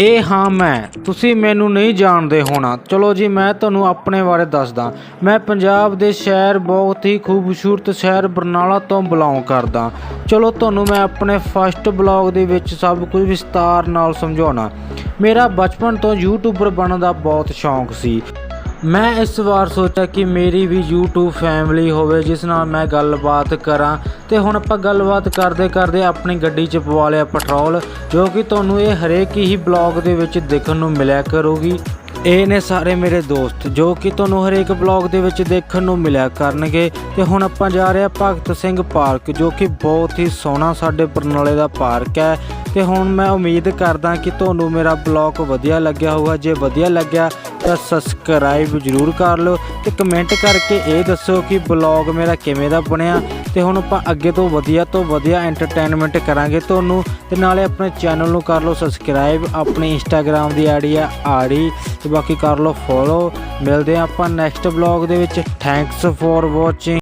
ਇਹ ਹਾਂ ਮੈਂ। ਤੁਸੀਂ ਮੈਨੂੰ ਨਹੀਂ ਜਾਣਦੇ ਹੋਣਾ। ਚਲੋ ਜੀ, ਮੈਂ ਤੁਹਾਨੂੰ ਆਪਣੇ ਬਾਰੇ ਦੱਸਦਾ। ਮੈਂ ਪੰਜਾਬ ਦੇ ਸ਼ਹਿਰ, ਬਹੁਤ ਹੀ ਖੂਬਸੂਰਤ ਸ਼ਹਿਰ ਬਰਨਾਲਾ ਤੋਂ ਬਿਲੋਂਗ ਕਰਦਾ। ਚਲੋ, ਤੁਹਾਨੂੰ ਮੈਂ ਆਪਣੇ ਫਸਟ ਬਲੌਗ ਦੇ ਵਿੱਚ ਸਭ ਕੁਝ ਵਿਸਤਾਰ ਨਾਲ ਸਮਝਾਉਣਾ। ਮੇਰਾ ਬਚਪਨ ਤੋਂ ਯੂਟਿਊਬਰ ਬਣਨ ਦਾ ਬਹੁਤ ਸ਼ੌਂਕ ਸੀ। ਮੈਂ ਇਸ ਵਾਰ ਸੋਚਿਆ ਕਿ ਮੇਰੀ ਵੀ YouTube ਫੈਮਿਲੀ ਹੋਵੇ, ਜਿਸ ਨਾਲ ਮੈਂ ਗੱਲਬਾਤ ਕਰਾਂ। ਤੇ ਹੁਣ ਆਪਾਂ ਗੱਲਬਾਤ ਕਰਦੇ ਕਰਦੇ ਆਪਣੀ ਗੱਡੀ 'ਚ ਪਵਾ ਲਿਆ ਪੈਟਰੋਲ ਜੋ ਕਿ ਤੁਹਾਨੂੰ ਇਹ ਹਰੇਕ ਹੀ ਬਲੌਗ ਦੇ ਵਿੱਚ ਦੇਖਣ ਨੂੰ ਮਿਲਿਆ ਕਰੂਗੀ। ਇਹ ਨੇ ਸਾਰੇ ਮੇਰੇ ਦੋਸਤ, ਜੋ ਕਿ ਤੁਹਾਨੂੰ ਹਰੇਕ ਬਲੌਗ ਦੇ ਵਿੱਚ ਦੇਖਣ ਨੂੰ ਮਿਲਿਆ ਕਰਨਗੇ। ਤੇ ਹੁਣ ਆਪਾਂ ਜਾ ਰਹੇ ਹਾਂ ਭਗਤ ਸਿੰਘ ਪਾਰਕ, ਜੋ ਕਿ ਬਹੁਤ ਹੀ ਸੋਹਣਾ ਸਾਡੇ ਬਰਨਾਲੇ ਦਾ ਪਾਰਕ ਹੈ। ਤੇ ਹੁਣ ਮੈਂ ਉਮੀਦ ਕਰਦਾ ਕਿ ਤੁਹਾਨੂੰ ਮੇਰਾ ਬਲੌਗ ਵਧੀਆ ਲੱਗਿਆ ਹੋਊਗਾ। ਜੇ ਵਧੀਆ ਲੱਗਿਆ, ਤਾਂ ਸਬਸਕ੍ਰਾਈਬ ਜਰੂਰ ਕਰ ਲਓ ਤੇ ਕਮੈਂਟ ਕਰਕੇ ਇਹ ਦੱਸੋ ਕਿ ਬਲੌਗ ਮੇਰਾ ਕਿਵੇਂ ਦਾ ਬਣਿਆ ਤੇ ਹੁਣ ਆਪਾਂ ਅੱਗੇ ਤੋਂ ਵਧੀਆ ਤੋਂ ਵਧੀਆ ਐਂਟਰਟੇਨਮੈਂਟ ਕਰਾਂਗੇ ਤੁਹਾਨੂੰ ਤੇ ਨਾਲੇ ਆਪਣੇ ਚੈਨਲ ਨੂੰ ਕਰ ਲਓ ਸਬਸਕ੍ਰਾਈਬ ਆਪਣੀ ਇੰਸਟਾਗ੍ਰam ਦੀ ਆਈਡੀ ਆ ਆੜੀ ਤੇ ਬਾਕੀ ਕਰ ਲਓ ਫੋਲੋ ਮਿਲਦੇ ਹਾਂ ਆਪਾਂ ਨੈਕਸਟ ਬਲੌਗ ਦੇ ਵਿੱਚ। Thanks for watching